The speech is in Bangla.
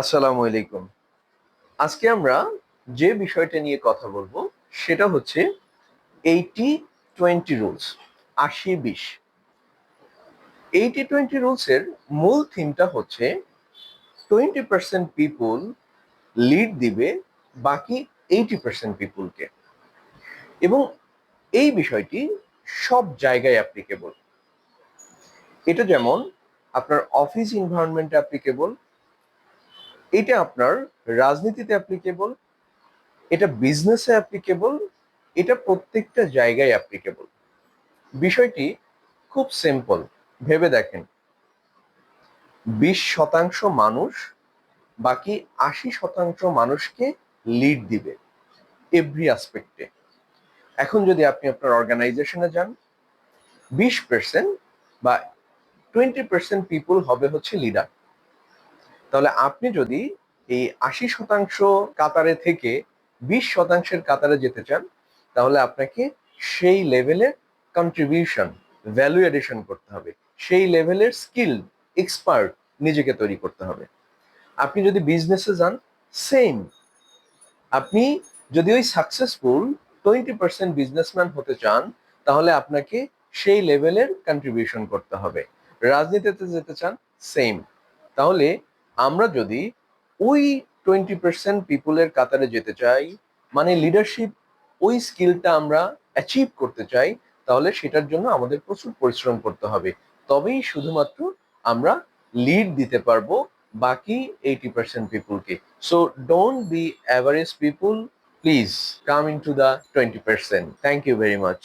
আসসালামু আলাইকুম। আজকে আমরা যে বিষয়টা নিয়ে কথা বলব, সেটা হচ্ছে এইটি টোয়েন্টি রুলস, আশি বিশ। এইটি টোয়েন্টি রুলসের মূল থিমটা হচ্ছে টোয়েন্টি পার্সেন্ট পিপুল লিড দিবে বাকি এইটি পার্সেন্ট পিপুলকে। এবং এই বিষয়টি সব জায়গায় অ্যাপ্লিকেবল এটা যেমন আপনার অফিস ইনভায়রনমেন্টে অ্যাপ্লিকেবল এটা আপনার রাজনীতিতে অ্যাপ্লিকেবল এটা বিজনেসে অ্যাপ্লিকেবল এটা প্রত্যেকটা জায়গায় অ্যাপ্লিকেবল বিষয়টি খুব সিম্পল ভেবে দেখেন। বিশ শতাংশ মানুষ, বাকি আশি শতাংশ মানুষকে লিড দিবে এভরি আসপেক্টে এখন যদি আপনি আপনার অর্গানাইজেশনে যান, বিশ পার্সেন্ট বা টোয়েন্টি পার্সেন্ট পিপুল হবে হচ্ছে লিডার তাহলে আপনি যদি এই আশি শতাংশ কাতারে থেকে বিশ শতাংশের কাতারে যেতে চান, তাহলে আপনাকে সেই লেভেলের কন্ট্রিবিউশন ভ্যালু এডিশন করতে হবে। সেই লেভেলের স্কিল এক্সপার্ট নিজেকে তৈরি করতে হবে। আপনি যদি বিজনেসে যান সেম আপনি যদি ওই সাকসেসফুল টোয়েন্টি পার্সেন্ট বিজনেসম্যান হতে চান, তাহলে আপনাকে সেই লেভেলের কন্ট্রিবিউশন করতে হবে। রাজনীতিতে যেতে চান সেম তাহলে আমরা যদি ওই টোয়েন্টি পার্সেন্ট পিপুলের কাতারে যেতে চাই মানে লিডারশিপ ওই স্কিলটা আমরা অ্যাচিভ করতে চাই, তাহলে সেটার জন্য আমাদের প্রচুর পরিশ্রম করতে হবে। তবেই শুধুমাত্র আমরা লিড দিতে পারব বাকি eighty percent পিপুলকে so don't be average people please come in to the twenty percent thank you very much